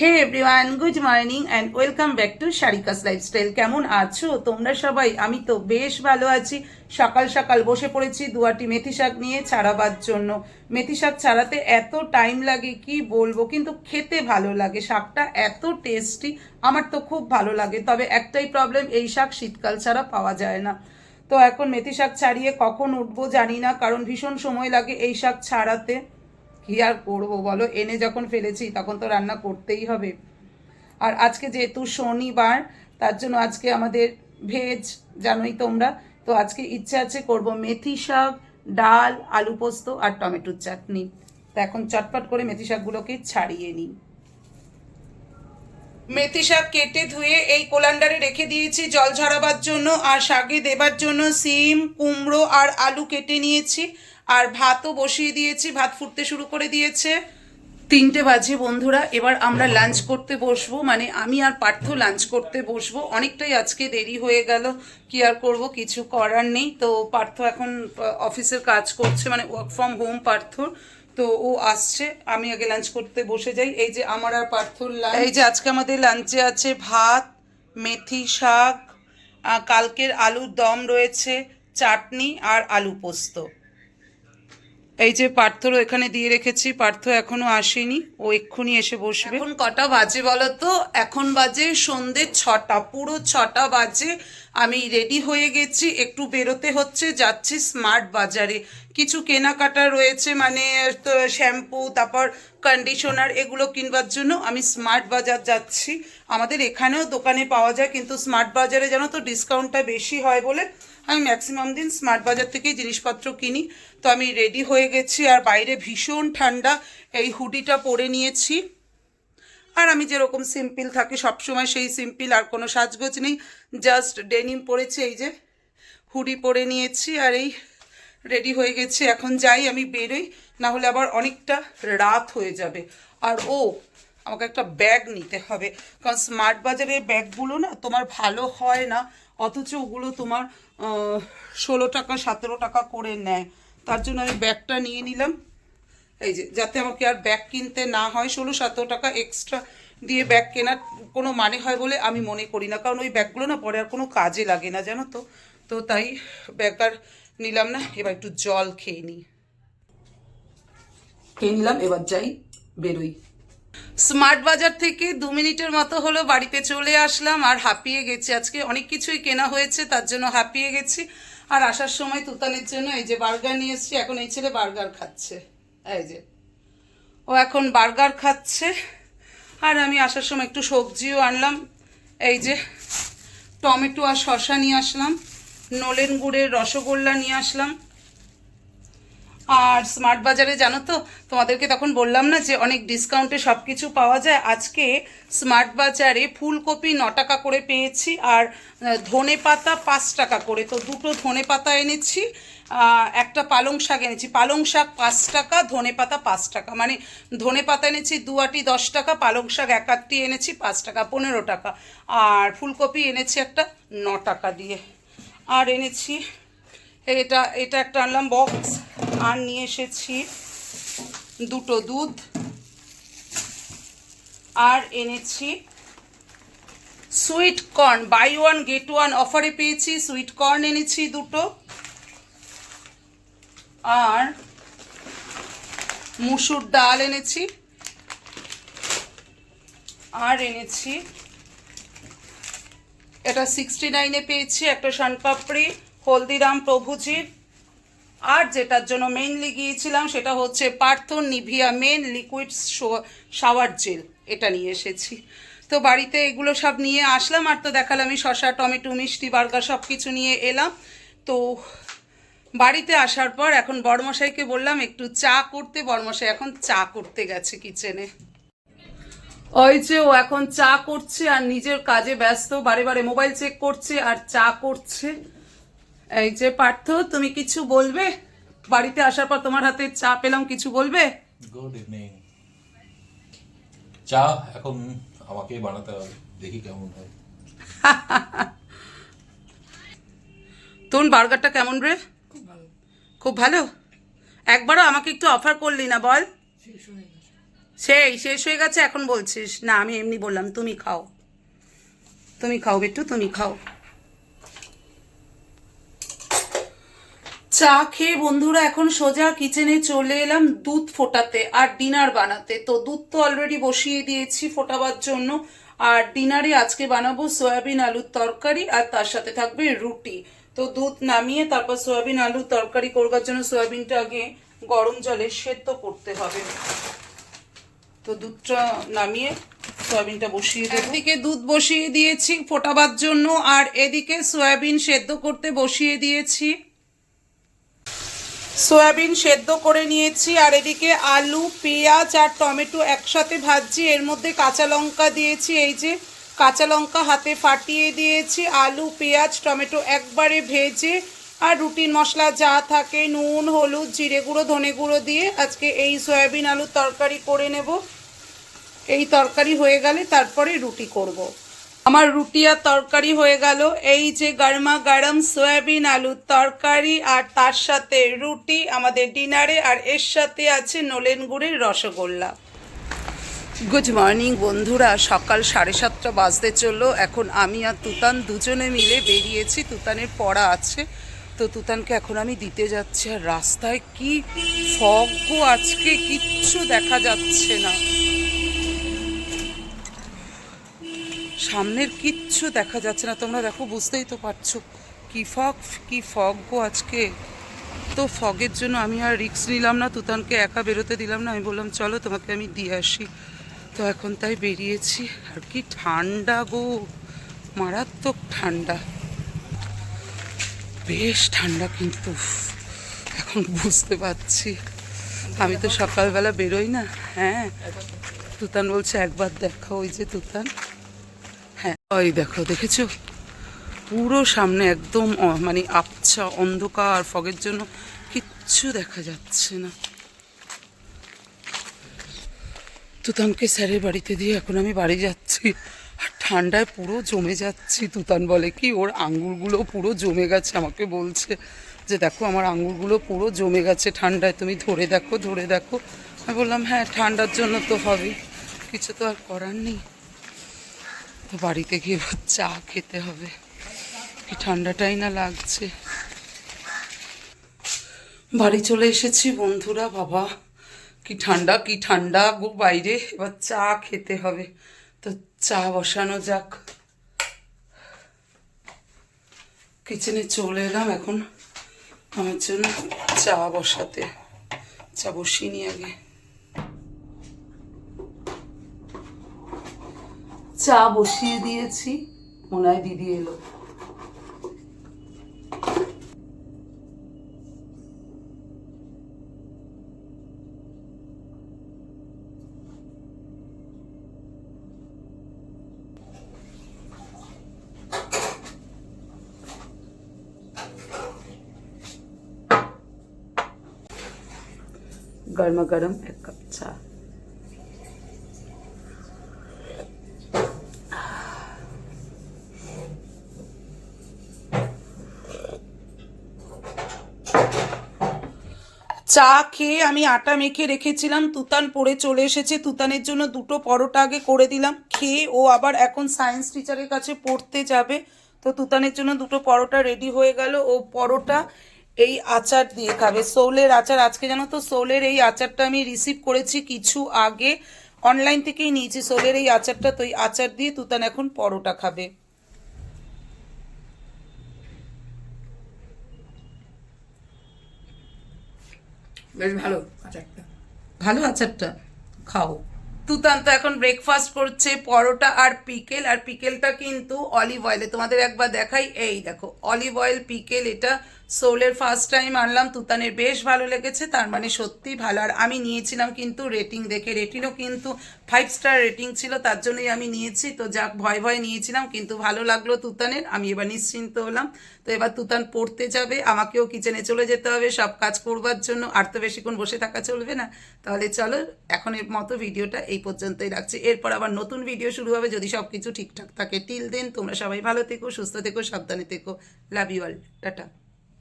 Hey everyone good morning and welcome back to Sharika's lifestyle কেমন আছো তোমরা সবাই? আমি তো বেশ ভালো আছি। সকাল সকাল বসে পড়েছি দুয়াটি মেথি শাক নিয়ে ছাড়াবার জন্য। মেথি শাক ছাড়াতে এত টাইম লাগে, কি বলব? কিন্তু খেতে ভালো লাগে। শাকটা এত টেস্টি আমার তো খুব ভালো লাগে। তবে একটাই প্রবলেম এই শাক শীতকাল ছাড়া পাওয়া যায় না। তো এখন মেথি শাক ছাড়িয়ে কখন উঠবো জানি না, কারণ ভীষণ সময় লাগে এই শাক ছাড়াতে। কি আর করব বলো? এনে যখন ফেলেছি, তখন তো রান্না করতেই হবে। আর আজকে যেহেতু শনিবার, তার জন্য আজকে আমাদের ভেজ জানোই তোমরা। তো আজকে ইচ্ছে আছে করব মেথি শাক, ডাল, আলু পোস্ত আর টমেটোর চাটনি। তো এখন চটপট করে মেথি শাকগুলোকে ছাড়িয়ে নিই। মেথি শাক কেটে ধুয়ে এই কোলান্ডারে রেখে দিয়েছি জল ঝরাবার জন্য আর শাকে দেবার জন্য সিম, কুমড়ো আর আলু কেটে নিয়েছি। আর ভাতও বসিয়ে দিয়েছি, ভাত ফুটতে শুরু করে দিয়েছে। তিনটে বাজে বন্ধুরা, এবার আমরা লাঞ্চ করতে বসবো। মানে আমি আর পার্থ লাঞ্চ করতে বসবো। অনেকটাই আজকে দেরি হয়ে গেল, কি আর করব, কিছু করার নেই। তো পার্থ এখন অফিসের কাজ করছে মানে ওয়ার্ক ফ্রম হোম পার্থর তো ও আসছে, আমি আগে লাঞ্চ করতে বসে যাই। এই যে আমার আর পার্থর এই যে আজকে আমাদের লাঞ্চে আছে ভাত, মেথি শাক কালকের আলুর দম রয়েছে, চাটনি আর আলু পোস্ত। এই যে পার্থর এখানে দিয়ে রেখেছি, পার্থ এখনও আসেনি, ও এক্ষুনি এসে বসবে। এখন কটা বাজে বলতো? এখন বাজে সন্ধে ছটা, পুরো ছটা বাজে। আমি রেডি হয়ে গেছি, একটু বেরোতে হচ্ছে, যাচ্ছি স্মার্ট বাজারে। কিছু কেনাকাটা রয়েছে মানে তো শ্যাম্পু, তারপর কন্ডিশনার এগুলো কিনবার জন্য আমি স্মার্ট বাজার যাচ্ছি। আমাদের এখানেও দোকানে পাওয়া যায়, কিন্তু স্মার্ট বাজারে জানো তো ডিসকাউন্টটা বেশি হয় বলে আমি ম্যাক্সিমাম দিন স্মার্ট বাজার থেকেই জিনিসপত্র কিনি। তো আমি রেডি হয়ে গেছি, আর বাইরে ভীষণ ঠান্ডা, এই হুডিটা পরে নিয়েছি। আর আমি যেরকম সিম্পল থাকি, সবসময় সেই সিম্পল আর কোনো সাজগোজ নেই জাস্ট ডেনিম পরেছি, এই যে হুডি পরে নিয়েছি, আর এই রেডি হয়ে গেছে, এখন যাই, আমি বেরোই না হলে আবার অনেকটা রাত হয়ে যাবে। আর ও, আমাকে একটা ব্যাগ নিতে হবে, কারণ স্মার্ট বাজারের ব্যাগগুলো না তোমার ভালো হয় না, অথচ ওগুলো তোমার ষোলো টাকা, সতেরো টাকা করে নেয়। তার জন্য আমি ব্যাগটা নিয়ে নিলাম। এই যে, যাতে আমাকে আর ব্যাগ কিনতে না হয়, ষোলো, সতেরো টাকা এক্সট্রা দিয়ে ব্যাগ কেনার কোনো মানে হয় বলে আমি মনে করি না, কারণ ওই ব্যাগগুলো না পরে আর কোনো কাজে লাগে না, জানো তো? তো তাই ব্যাগ আর নিলাম না এবার একটু জল খেয়ে নিই। খেয়ে নিলাম এবার যাই বেরোই। স্মার্ট বাজার থেকে দু মিনিটের মতো হলো বাড়িতে চলে আসলাম আর হাঁপিয়ে গেছি। আজকে অনেক কিছুই কেনা হয়েছে তার জন্য হাঁপিয়ে গেছি। আর আসার সময় তুতানের জন্য এই যে বার্গার নিয়ে এসেছি এখন এই ছেলে বার্গার খাচ্ছে। এই যে ও এখন বার্গার খাচ্ছে। আর আমি আসার সময় একটু সবজিও আনলাম। এই যে টমেটো আর শসা নিয়ে আসলাম। নলেন গুড়ের রসগোল্লা নিয়ে আসলাম। আর স্মার্ট বাজারে জানো তো, তোমাদেরকে তখন বললাম না যে অনেক ডিসকাউন্টে সব কিছু পাওয়া যায়। আজকে স্মার্ট বাজারে ফুলকপি ন টাকা করে পেয়েছি আর ধনে পাতা পাঁচ টাকা করে। তো দুটো ধনে পাতা এনেছি একটা পালং শাক এনেছি। পালং শাক পাঁচ টাকা, ধনে পাতা পাঁচ টাকা। মানে ধনে পাতা এনেছি দু আটি দশ টাকা, পালং শাক এক আটটি এনেছি পাঁচ টাকা, পনেরো টাকা। আর ফুলকপি এনেছি একটা ন টাকা দিয়ে। আর এনেছি। এটা এটা একটা আনলাম বক্স আর নিয়ে এসেছি দুটো দুধ। আর এনেছি sweet corn buy one get one অফারে পেয়েছি। সুইট কর্ন এনেছি দুটো। আর মুসুর ডাল এনেছি। আর এনেছি এটা সিক্সটি নাইনে পেয়েছি, একটা শানপাপড়ি হলদিরাম প্রভুজির। আর যেটার জন্য মেইনলি গিয়েছিলাম সেটা হচ্ছে Partha Nivea men liquid shower gel এটা নিয়ে এসেছি। তো বাড়িতে এগুলো সব নিয়ে আসলাম, আর তো দেখালাম আমি শশা, টমেটো, মিষ্টি, বার্গার সব কিছু নিয়ে এলাম। তো বাড়িতে আসার পর এখন বড়মশাইকে বললাম, একটু চা করতে। বড়মশাই এখন চা করতে গেছে কিচেনে ওই যে ও এখন চা করছে আর নিজের কাজে ব্যস্ত বারে বারে মোবাইল চেক করছে আর চা করছে। এই যে পার্থ তুমি কিছু বলবে? বাড়িতে আসার পর তোমার হাতে চা পেলাম কিছু বলবে? গুড ইভিনিং চা এখন আমাকেই বানাতে হবে দেখি কেমন হয়। তোর বার্গারটা কেমন রে? খুব ভালো। একবারও আমাকে একটু অফার করলি না বল। সেই, শেষ হয়ে গেছে, এখন বলছিস। না, আমি এমনি বললাম, তুমি খাও। তুমি খাও বেটু তুমি খাও। চা খেয়ে বন্ধুরা, এখন সোজা কিচেনে চলে এলাম দুধ ফোটাতে আর ডিনার বানাতে। তো দুধ তো অলরেডি বসিয়ে দিয়েছি ফোটাবার জন্য। আর ডিনারে আজকে বানাবো সয়াবিন আলুর তরকারি আর তার সাথে থাকবে রুটি। তো দুধ নামিয়ে তারপর সয়াবিন আলুর তরকারি করবার জন্য সয়াবিনটা আগে গরম জলে সেদ্ধ করতে হবে। তো দুধটা নামিয়ে সয়াবিনটা বসিয়ে দেবো। একদিকে দুধ বসিয়ে দিয়েছি ফোটাবার জন্য, আর এদিকে সয়াবিন সেদ্ধ করতে বসিয়ে দিয়েছি। সয়াবিন সেদ্ধ করে নিয়েছি, আর এদিকে আলু, পেঁয়াজ আর টমেটো একসাথে ভাজছি। এর মধ্যে কাঁচা লঙ্কা দিয়েছি, এই যে কাঁচা লঙ্কা হাতে ফাটিয়ে দিয়েছি। আলু, পেঁয়াজ, টমেটো একবারে ভেজে, আর রুটিন মশলা যা থাকে, নুন, হলুদ, জিরে গুঁড়ো, ধনে গুঁড়ো দিয়ে আজকে এই সয়াবিন আলুর তরকারি করে নেব। এই তরকারি হয়ে গেলে তারপরে রুটি করব। আমার রুটি আর তরকারি হয়ে গেল। এই যে গরমা গরম সয়াবিন আলুর তরকারি আর তার সাথে রুটি আমাদের ডিনারে আর এর সাথে আছে নলেন গুড়ের রসগোল্লা। গুড মর্নিং বন্ধুরা, সকাল সাড়ে সাতটা বাজতে চলল। এখন আমি আর তুতান দুজনে মিলে বেরিয়েছি। তুতানের পড়া আছে। তো তুতানকে এখন আমি দিতে যাচ্ছি আর রাস্তায় কি ফগ আজকে কিচ্ছু দেখা যাচ্ছে না। সামনের কিচ্ছু দেখা যাচ্ছে না। তোমরা দেখো, বুঝতেই তো পারছ কি ফগ কি ফগ গো আজকে। তো ফগের জন্য আমি আর রিক্স নিলাম না, তুতানকে একা বেরোতে দিলাম না। আমি বললাম, চলো, তোমাকে আমি দিয়ে আসি। তো এখন তাই বেরিয়েছি। আর কি ঠান্ডা গো, মারাত্মক ঠান্ডা। বেশ ঠান্ডা কিন্তু এখন বুঝতে পারছি। আমি তো সকালবেলা বেরোই না হ্যাঁ। তুতান বলছে, একবার দেখা ওই যে তুতান। ওই দেখো, দেখেছ? পুরো সামনে একদম মানে আবছা অন্ধকার, ফগের জন্য কিচ্ছু দেখা যাচ্ছে না। তুতানকে স্যারের বাড়িতে দিয়ে এখন আমি বাড়ি যাচ্ছি। আর ঠান্ডায় পুরো জমে যাচ্ছি, তুতান বলে। কি ওর আঙ্গুরগুলো পুরো জমে গেছে, আমাকে বলছে যে, দেখো, আমার আঙ্গুরগুলো পুরো জমে গেছে ঠান্ডায়, তুমি ধরে দেখো ধরে দেখো। আমি বললাম হ্যাঁ ঠান্ডার জন্য তো হবে কিছু তো আর করার নেই। তো বাড়িতে গিয়ে চা খেতে হবে। কি ঠান্ডাটাই না লাগছে। বাড়ি চলে এসেছি বন্ধুরা, বাবা। কি ঠান্ডা কি ঠান্ডা গো বাইরে। এবার চা খেতে হবে। তো চা বসানো যাক। কিচেনে চলে এলাম এখন। আমার জন্য চা বসাতে। চা বসিয়ে নি আগে। চা বসিয়ে দিয়েছি মনে হয় দিদি এলো गर्मा गर्म एक कप चा চা খেয়ে আমি আটা মেখে রেখেছিলাম, তুতান পড়ে চলে এসেছে, তুতানের জন্য দুটো পরোটা আগে করে দিলাম, খেয়ে ও আবার এখন সায়েন্স টিচারের কাছে পড়তে যাবে। তো তুতানের জন্য দুটো পরোটা রেডি হয়ে গেল, ও পরোটা এই আচার দিয়ে খাবে। সৌলের আচার, আজকে জানো তো সৌলের এই আচারটা আমি রিসিভ করেছি কিছু আগে অনলাইন থেকেই নিয়েছি, সৌলের এই আচারটা, তো এই আচার দিয়ে তুতান এখন পরোটা খাবে। বেশ ভালো আচারটা ভালো আচারটা খাও। তুতান্ত এখন ব্রেকফাস্ট করছে, পরোটা আর পিকেল আর পিকেলটা কিন্তু অলিভ অয়েলে তোমাদের একবার দেখাই, এই দেখো অলিভ অয়েল পিকেল এটা সোলের ফার্স্ট টাইম আনলাম, তুতানের বেশ ভালো লেগেছে, তার মানে সত্যি ভালো। আর আমি নিয়েছিলাম কিন্তু রেটিং দেখে রেটিংও কিন্তু ফাইভ স্টার রেটিং ছিল, তার জন্যই আমি নিয়েছি। তো যাক, ভয় ভয় নিয়েছিলাম, কিন্তু ভালো লাগল তুতানের, আমি এবার নিশ্চিন্ত হলাম। তো এবার তুতান পড়তে যাবে, আমাকেও কিচেনে চলে যেতে হবে, সব কাজ করবার জন্য, আর তো বেশিক্ষণ বসে থাকা চলবে না। তাহলে চলো এখনের মতো ভিডিওটা এই পর্যন্তই রাখছি। এরপর আবার নতুন ভিডিও শুরু হবে, যদি সব কিছু ঠিকঠাক থাকে। টিল দেন তোমরা সবাই ভালো থেকো, সুস্থ থেকো, সাবধানে থেকো। Love you all tata